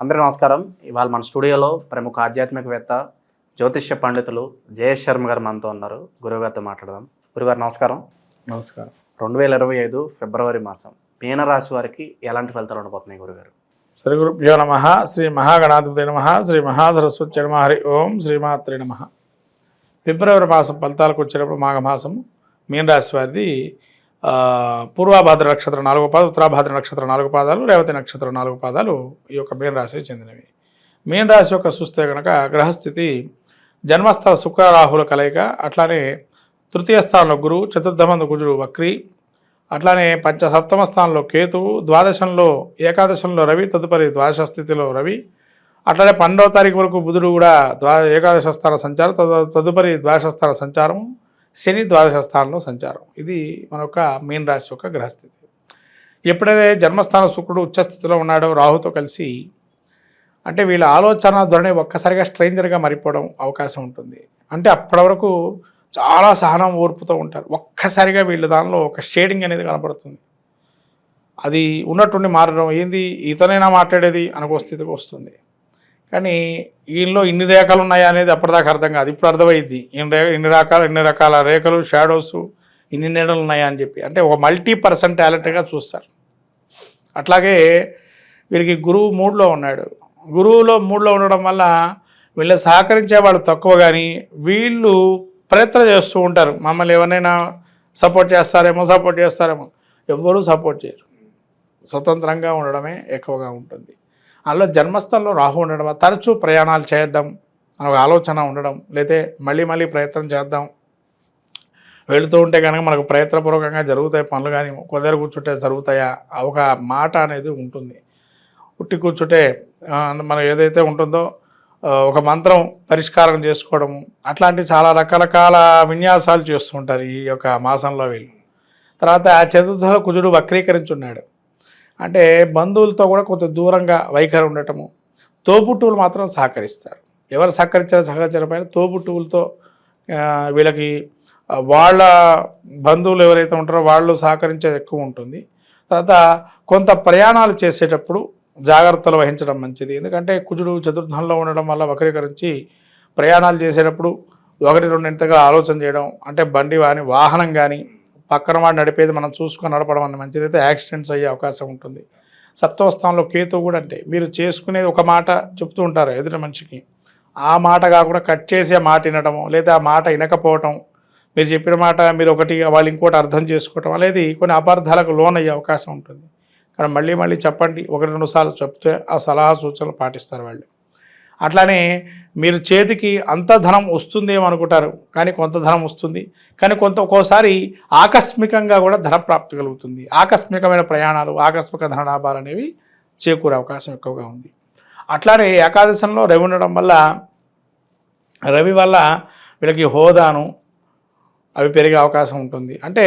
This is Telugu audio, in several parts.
అందరికీ నమస్కారం. ఇవాళ మన స్టూడియోలో ప్రముఖ ఆధ్యాత్మికవేత్త జ్యోతిష్య పండితులు జయేష్ శర్మ గారు మనతో ఉన్నారు. గురువుగారితో మాట్లాడదాం. గురుగారు నమస్కారం. నమస్కారం. రెండు వేల ఇరవై ఐదు ఫిబ్రవరి మాసం మీనరాశి వారికి ఎలాంటి ఫలితాలు ఉండబోతున్నాయి గురుగారు శ్రీ గురుభ్యో నమ శ్రీ మహాగణాధిపతి నమ శ్రీ మహాసరస్వతి నమ హరి ఓం శ్రీమాత్రి నమ. ఫిబ్రవరి మాసం ఫలితాలకు వచ్చినప్పుడు మాఘమాసం మీనరాశి వారిది పూర్వాభాద్ర నక్షత్రం నాలుగు పాదాలు ఉత్తరాభాద్ర నక్షత్రం నాలుగు పాదాలు రేవతి నక్షత్రం నాలుగు పాదాలు ఈ యొక్క మీనరాశికి చెందినవి. మీనరాశి యొక్క చూస్తే కనుక గ్రహస్థితి జన్మస్థల శుక్రరాహుల కలయిక అట్లానే తృతీయ స్థానంలో గురువు చతుర్థమందు గుజుడు వక్రి అట్లానే పంచ సప్తమ స్థానంలో కేతువు ద్వాదశంలో ఏకాదశంలో రవి తదుపరి ద్వాదశ స్థితిలో రవి అట్లానే పన్నెండవ తారీఖు వరకు బుధుడు కూడా ద్వా ఏకాదశ స్థాన సంచారం తదుపరి ద్వాదశ స్థాన సంచారం శని ద్వాదశ స్థానంలో సంచారం. ఇది మన యొక్క మీన రాశి యొక్క గ్రహస్థితి. ఎప్పుడైతే జన్మస్థాన శుక్రుడు ఉచ్చస్థితిలో ఉన్నాడో రాహుతో కలిసి అంటే వీళ్ళ ఆలోచన ధోరణి ఒక్కసారిగా స్ట్రేంజర్గా మారిపోవడం అవకాశం ఉంటుంది. అంటే అప్పటి వరకు చాలా సహనం ఓర్పుతో ఉంటారు. ఒక్కసారిగా వీళ్ళ దానిలో ఒక షేడింగ్ అనేది కనబడుతుంది. అది ఉన్నట్టుండి మారడం ఏంది ఇతనైనా మాట్లాడేది అనుకో స్థితికి వస్తుంది. కానీ ఈయనలో ఇన్ని రేఖలు ఉన్నాయా అనేది అప్పటిదాకా అర్థం కాదు. ఇప్పుడు అర్థమైంది. ఇన్ని రే ఇన్ని రకాల ఇన్ని రకాల రేఖలు షాడోస్ ఇన్ని నీడలు ఉన్నాయా అని చెప్పి. అంటే ఒక మల్టీ పర్సన్ టాలెంట్గా చూస్తారు. అట్లాగే వీరికి గురువు మూడ్లో ఉన్నాడు. గురువులో మూడ్లో ఉండడం వల్ల వీళ్ళు సహకరించే వాళ్ళు తక్కువ కానీ వీళ్ళు ప్రయత్నం చేస్తూ ఉంటారు. మమ్మల్ని ఎవరైనా సపోర్ట్ చేస్తారేమో సపోర్ట్ చేస్తారేమో. ఎవ్వరూ సపోర్ట్ చేయరు. స్వతంత్రంగా ఉండడమే ఎక్కువగా ఉంటుంది. అందులో జన్మస్థలంలో రాహు ఉండడం తరచూ ప్రయాణాలు చేద్దాం అనే ఒక ఆలోచన ఉండడం లేతే మళ్ళీ మళ్ళీ ప్రయత్నం చేద్దాం. వెళుతూ ఉంటే కనుక మనకు ప్రయత్నపూర్వకంగా జరుగుతాయి పనులు కానీ కుదర కూర్చుంటే జరుగుతాయా? ఒక మాట అనేది ఉంటుంది. ఉట్టి కూర్చుంటే మనం ఏదైతే ఉంటుందో ఒక మంత్రం పరిష్కారం చేసుకోవడము అట్లాంటి చాలా రకరకాల విన్యాసాలు చేస్తూ ఉంటారు ఈ యొక్క మాసంలో వీళ్ళు. తర్వాత చతుర్థలో కుజుడు వక్రీకరించున్నాడు. అంటే బంధువులతో కూడా కొంత దూరంగా వైఖరి ఉండటము. తోబుట్టువులు మాత్రం సహకరిస్తారు. ఎవరు సహకరించారో సహకరించడం తోబుట్టువులతో వీళ్ళకి వాళ్ళ బంధువులు ఎవరైతే ఉంటారో వాళ్ళు సహకరించేది ఎక్కువ ఉంటుంది. తర్వాత కొంత ప్రయాణాలు చేసేటప్పుడు జాగ్రత్తలు వహించడం మంచిది. ఎందుకంటే కుజుడు చతుర్థంలో ఉండడం వల్ల వక్రీకరించి ప్రయాణాలు చేసేటప్పుడు ఒకటి రెండింతగా ఆలోచన చేయడం అంటే బండి కానీ వాహనం కానీ పక్కన వాడు నడిపేది మనం చూసుకొని నడపడం అన్న మంచిది అయితే యాక్సిడెంట్స్ అయ్యే అవకాశం ఉంటుంది. సప్తవస్థానంలో కేతు కూడా అంటే మీరు చేసుకునేది ఒక మాట చెప్తూ ఉంటారు ఎదుటి మనిషికి. ఆ మాట కాకుండా కట్ చేసి ఆ మాట వినడము లేదా ఆ మాట వినకపోవటం మీరు చెప్పిన మాట మీరు ఒకటి వాళ్ళు ఇంకోటి అర్థం చేసుకోవటం అనేది కొన్ని అపార్థాలకు లోన్ అయ్యే అవకాశం ఉంటుంది. కానీ మళ్ళీ మళ్ళీ చెప్పండి ఒకటి రెండు సార్లు చెప్తే ఆ సలహా సూచనలు పాటిస్తారు వాళ్ళు. అట్లానే మీరు చేతికి అంత ధనం వస్తుందేమో అనుకుంటారు కానీ కొంత ధనం వస్తుంది. కానీ కొంత ఒక్కోసారి ఆకస్మికంగా కూడా ధన ప్రాప్తి కలుగుతుంది. ఆకస్మికమైన ప్రయాణాలు ఆకస్మిక ధన లాభాలు అనేవి చేకూరే అవకాశం ఎక్కువగా ఉంది. అట్లానే ఏకాదశంలో రవి ఉండడం వల్ల రవి వల్ల వీళ్ళకి హోదాను అవి పెరిగే అవకాశం ఉంటుంది. అంటే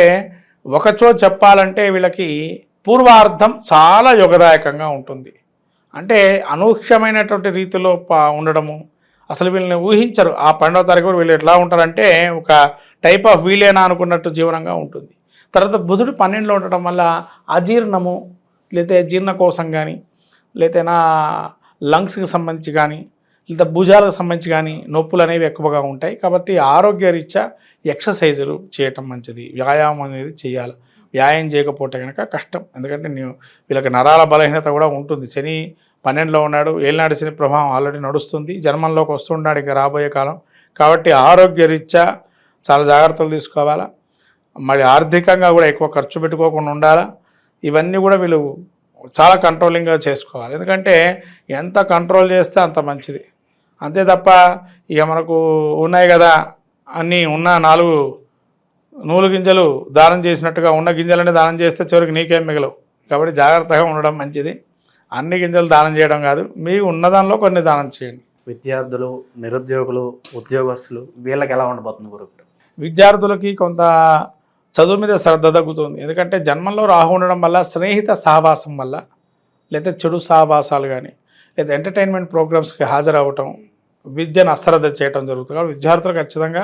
ఒకచో చెప్పాలంటే వీళ్ళకి పూర్వార్థం చాలా యుగదాయకంగా ఉంటుంది. అంటే అనూహ్యమైనటువంటి రీతిలో ప- ఉండడము. అసలు వీళ్ళని ఊహించరు. ఆ పన్నెండవ తారీఖు కూడా వీళ్ళు ఎట్లా ఉంటారంటే ఒక టైప్ ఆఫ్ వీలేనా అనుకున్నట్టు జీవనంగా ఉంటుంది. తర్వాత బుధుడు పన్నెండులో ఉండటం వల్ల అజీర్ణము లేతే జీర్ణకోశం కానీ లేతే నా లంగ్స్కి సంబంధించి కానీ లేదా భుజాలకు సంబంధించి కానీ నొప్పులు అనేవి ఎక్కువగా ఉంటాయి. కాబట్టి ఆరోగ్యరీత్యా ఎక్సర్సైజులు చేయటం మంచిది. వ్యాయామం అనేది చేయాలి. వ్యాయామం చేయకపోతే కనుక కష్టం. ఎందుకంటే నేను వీళ్ళకి నరాల బలహీనత కూడా ఉంటుంది. శని పన్నెండులో ఉన్నాడు. ఏలినాడు శని ప్రభావం ఆల్రెడీ నడుస్తుంది. జన్మంలోకి వస్తున్నాడు రాబోయే కాలం. కాబట్టి ఆరోగ్యరీత్యా చాలా జాగ్రత్తలు తీసుకోవాలా. మరి ఆర్థికంగా కూడా ఎక్కువ ఖర్చు పెట్టుకోకుండా ఉండాలా. ఇవన్నీ కూడా వీళ్ళు చాలా కంట్రోలింగ్గా చేసుకోవాలి. ఎందుకంటే ఎంత కంట్రోల్ చేస్తే అంత మంచిది. అంతే తప్ప ఇక మనకు ఉన్నాయి కదా అన్నీ ఉన్న నాలుగు నూలు గింజలు దానం చేసినట్టుగా ఉన్న గింజలన్నీ దానం చేస్తే చివరికి నీకేం మిగలవు. కాబట్టి జాగ్రత్తగా ఉండడం మంచిది. అన్ని గింజలు దానం చేయడం కాదు. మీ ఉన్నదానిలో కొన్ని దానం చేయండి. విద్యార్థులు నిరుద్యోగులు ఉద్యోగస్తులు వీళ్ళకి ఎలా ఉండబోతుంది గురుగారు విద్యార్థులకి కొంత చదువు మీద శ్రద్ధ తగ్గుతుంది. ఎందుకంటే జన్మంలో రాహు ఉండడం వల్ల స్నేహిత సహవాసం వల్ల లేదా చెడు సహవాసాలు కానీ లేదా ఎంటర్టైన్మెంట్ ప్రోగ్రామ్స్కి హాజరవ్వటం విద్యను అశ్రద్ధ చేయటం జరుగుతుంది. కాబట్టి విద్యార్థులు ఖచ్చితంగా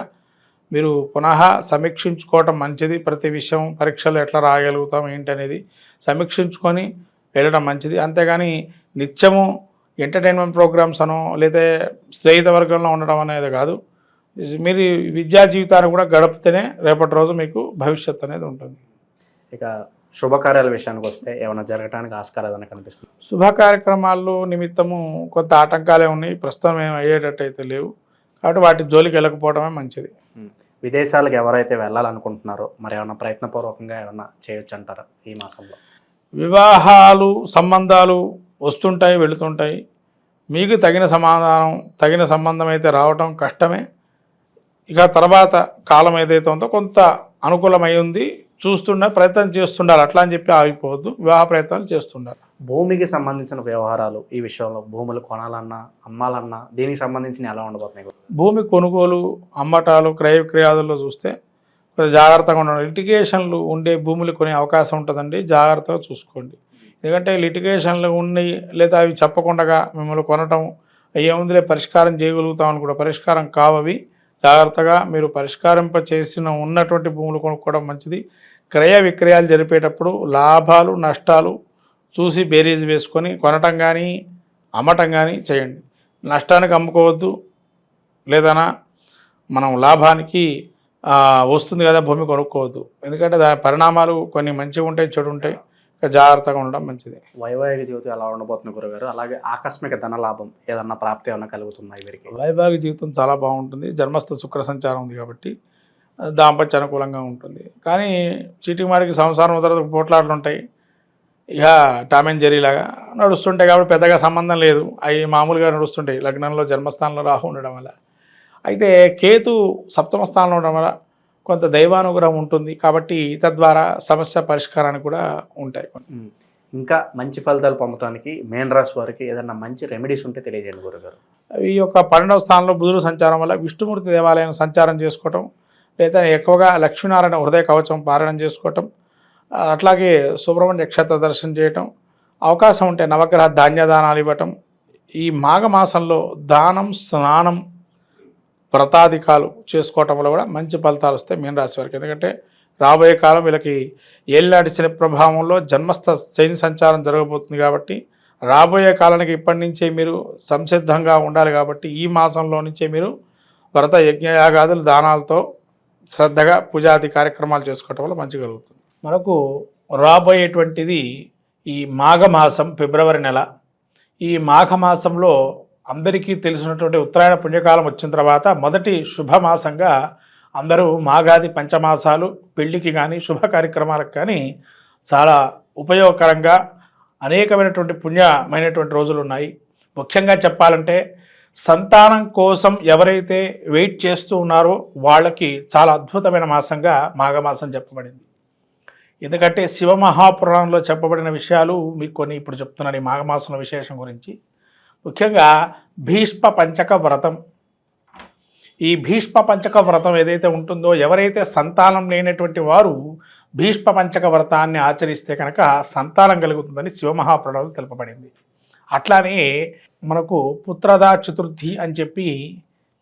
మీరు పునః సమీక్షించుకోవటం మంచిది. ప్రతి విషయం పరీక్షలు ఎట్లా రాయగలుగుతాం ఏంటి అనేది సమీక్షించుకొని వెళ్ళడం మంచిది. అంతేగాని నిత్యము ఎంటర్టైన్మెంట్ ప్రోగ్రామ్స్ అనో లేదా స్నేహిత వర్గంలో ఉండడం అనేది కాదు. మీరు విద్యా జీవితాన్ని కూడా గడిపితేనే రేపటి రోజు మీకు భవిష్యత్తు అనేది ఉంటుంది. ఇక శుభకార్యాల విషయానికి వస్తే ఏమైనా జరగడానికి ఆస్కారం ఏదైనా కనిపిస్తుంది? శుభ కార్యక్రమాలు నిమిత్తము కొంత ఆటంకాలే ఉన్నాయి. ప్రస్తుతం ఏం అయ్యేటట్టు అయితే లేవు. కాబట్టి వాటి జోలికి వెళ్ళకపోవడమే మంచిది. విదేశాలకు ఎవరైతే వెళ్ళాలనుకుంటున్నారో మరి ఏమైనా ప్రయత్నపూర్వకంగా ఏమైనా చేయొచ్చు అంటారా ఈ మాసంలో? వివాహాలు సంబంధాలు వస్తుంటాయి వెళుతుంటాయి. మీకు తగిన సమాధానం తగిన సంబంధం అయితే రావటం కష్టమే. ఇక తర్వాత కాలం ఏదైతే ఉందో కొంత అనుకూలమై ఉంది. చూస్తుండే ప్రయత్నం చేస్తుండాలి అట్లా అని చెప్పి ఆగిపోవద్దు. వివాహ ప్రయత్నాలు చేస్తుండాలి భూమికి సంబంధించిన వ్యవహారాలు ఈ విషయంలో భూములు కొనాలన్నా అమ్మాలన్నా దీనికి సంబంధించిన ఎలా ఉండబోతున్నాయి? భూమి కొనుగోలు అమ్మటాలు క్రయ విక్రయాదుల్లో చూస్తే కొంచెం జాగ్రత్తగా ఉండండి. లిటిగేషన్లు ఉండే భూములు కొనే అవకాశం ఉంటుందండి. జాగ్రత్తగా చూసుకోండి. ఎందుకంటే లిటిగేషన్లు ఉన్నాయి లేదా అవి చెప్పకుండా మిమ్మల్ని కొనటం ఏముందిలే పరిష్కారం చేయగలుగుతామని కూడా పరిష్కారం కావవి జాగ్రత్తగా మీరు పరిష్కారింప చేసిన ఉన్నటువంటి భూములు కొనుక్కోవడం మంచిది. క్రయ విక్రయాలు జరిపేటప్పుడు లాభాలు నష్టాలు చూసి బేరీజ్ వేసుకొని కొనటం కానీ అమ్మటం కానీ చేయండి. నష్టానికి అమ్ముకోవద్దు. లేదనా మనం లాభానికి వస్తుంది కదా భూమి కొనుక్కోవద్దు. ఎందుకంటే దాని పరిణామాలు కొన్ని మంచిగా ఉంటాయి చెడు ఉంటాయి జాగ్రత్తగా ఉండడం మంచిది. వైవాహిక జీవితం ఎలా ఉండబోతుంది గురుగారు? అలాగే ఆకస్మిక ధన లాభం ఏదన్నా ప్రాప్తి ఏమన్నా కలుగుతున్నాయి వీరికి వైవాహిక జీవితం చాలా బాగుంటుంది. జన్మస్థ శుక్ర సంచారం ఉంది కాబట్టి దాంపత్య అనుకూలంగా ఉంటుంది. కానీ చీటికి మాటికి సంసారం తర్వాత పోట్లాటలు ఉంటాయి. ఇక టామ్ అండ్ జెర్రీ లాగా నడుస్తుంటాయి కాబట్టి పెద్దగా సంబంధం లేదు. అవి మామూలుగా నడుస్తుంటాయి. లగ్నంలో జన్మస్థానంలో రాహు ఉండడం వల్ల. అయితే కేతు సప్తమ స్థానంలో ఉండడం వల్ల కొంత దైవానుగ్రహం ఉంటుంది కాబట్టి తద్వారా సమస్య పరిష్కారానికి కూడా ఉంటాయి. ఇంకా మంచి ఫలితాలు పొందడానికి మేన్ రాశి వారికి ఏదన్నా మంచి రెమెడీస్ ఉంటే తెలియజేయండి గురుగారు ఈ యొక్క పన్నెండవ స్థానంలో బుధుడు సంచారం వల్ల విష్ణుమూర్తి దేవాలయం సంచారం చేసుకోవటం లేదా ఎక్కువగా లక్ష్మీనారాయణ హృదయ కవచం పారాయణం చేసుకోవటం అట్లాగే సుబ్రహ్మణ్య నక్షత్ర దర్శనం చేయటం అవకాశం ఉంటే నవగ్రహ ధాన్యదానాలు ఇవ్వటం ఈ మాఘమాసంలో దానం స్నానం వ్రతాధికాలు చేసుకోవటం వల్ల కూడా మంచి ఫలితాలు వస్తాయి మీనరాశి వారికి. ఎందుకంటే రాబోయే కాలం వీళ్ళకి ఏలినాటి శని ప్రభావంలో జన్మస్థ శని సంచారం జరగబోతుంది కాబట్టి రాబోయే కాలానికి ఇప్పటి నుంచే మీరు సంసిద్ధంగా ఉండాలి కాబట్టి ఈ మాసంలో నుంచే మీరు వ్రత యజ్ఞయాగాదులు దానాలతో శ్రద్ధగా పూజాది కార్యక్రమాలు చేసుకోవటం వల్ల మంచి కలుగుతుంది. మనకు రాబోయేటువంటిది ఈ మాఘమాసం ఫిబ్రవరి నెల. ఈ మాఘమాసంలో అందరికీ తెలిసినటువంటి ఉత్తరాయణ పుణ్యకాలం వచ్చిన తర్వాత మొదటి శుభమాసంగా అందరూ మాగాది పంచమాసాలు పెళ్ళికి కానీ శుభ కార్యక్రమాలకు కానీ చాలా ఉపయోగకరంగా అనేకమైనటువంటి పుణ్యమైనటువంటి రోజులు ఉన్నాయి. ముఖ్యంగా చెప్పాలంటే సంతానం కోసం ఎవరైతే వెయిట్ చేస్తూ ఉన్నారో వాళ్ళకి చాలా అద్భుతమైన మాసంగా మాఘమాసం చెప్పబడింది. ఎందుకంటే శివ మహాపురాణంలో చెప్పబడిన విషయాలు మీకు కొన్ని ఇప్పుడు చెప్తున్నాను ఈ మాఘమాసంలో విశేషం గురించి. ముఖ్యంగా భీష్మ పంచక వ్రతం. ఈ భీష్మ పంచక వ్రతం ఏదైతే ఉంటుందో ఎవరైతే సంతానం లేనటువంటి వారు భీష్మ పంచక వ్రతాన్ని ఆచరిస్తే కనుక సంతానం కలుగుతుందని శివమహాప్రణాలు తెలుపబడింది. అట్లానే మనకు పుత్రదా చతుర్థి అని చెప్పి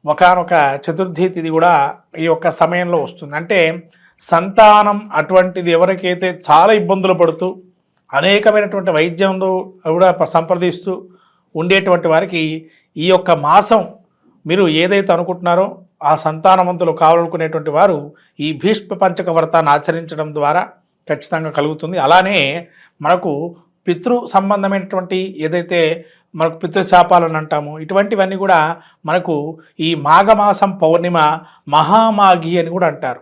ఒకనొక చతుర్థి తిథి కూడా ఈ యొక్క సమయంలో వస్తుంది. అంటే సంతానం అటువంటిది ఎవరికైతే చాలా ఇబ్బందులు పడుతూ అనేకమైనటువంటి వైద్యంలో కూడా సంప్రదిస్తూ ఉండేటువంటి వారికి ఈ యొక్క మాసం మీరు ఏదైతే అనుకుంటున్నారో ఆ సంతానవంతులు కావాలనుకునేటువంటి వారు ఈ భీష్మ పంచక వ్రతాన్ని ఆచరించడం ద్వారా ఖచ్చితంగా కలుగుతుంది. అలానే మనకు పితృ సంబంధమైనటువంటి ఏదైతే మనకు పితృశాపాలని అంటాము ఇటువంటివన్నీ కూడా మనకు ఈ మాఘమాసం పౌర్ణిమ మహామాఘి అని కూడా అంటారు.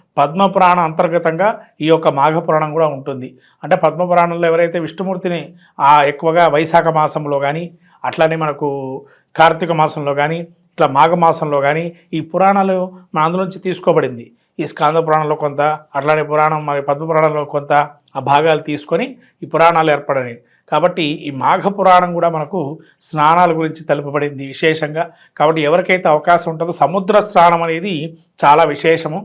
పద్మపురాణం అంతర్గతంగా ఈ యొక్క మాఘపురాణం కూడా ఉంటుంది. అంటే పద్మపురాణంలో ఎవరైతే విష్ణుమూర్తిని ఆ ఎక్కువగా వైశాఖ మాసంలో కానీ అట్లానే మనకు కార్తీక మాసంలో కానీ ఇట్లా మాఘమాసంలో కానీ ఈ పురాణాలు మన అందులోంచి తీసుకోబడింది. ఈ స్కాంద పురాణంలో కొంత అట్లానే పురాణం మరి పద్మ పురాణంలో కొంత ఆ భాగాలు తీసుకొని ఈ పురాణాలు ఏర్పడని కాబట్టి ఈ మాఘ పురాణం కూడా మనకు స్నానాల గురించి తెలుపబడింది విశేషంగా. కాబట్టి ఎవరికైతే అవకాశం ఉంటుందో సముద్ర స్నానం అనేది చాలా విశేషము.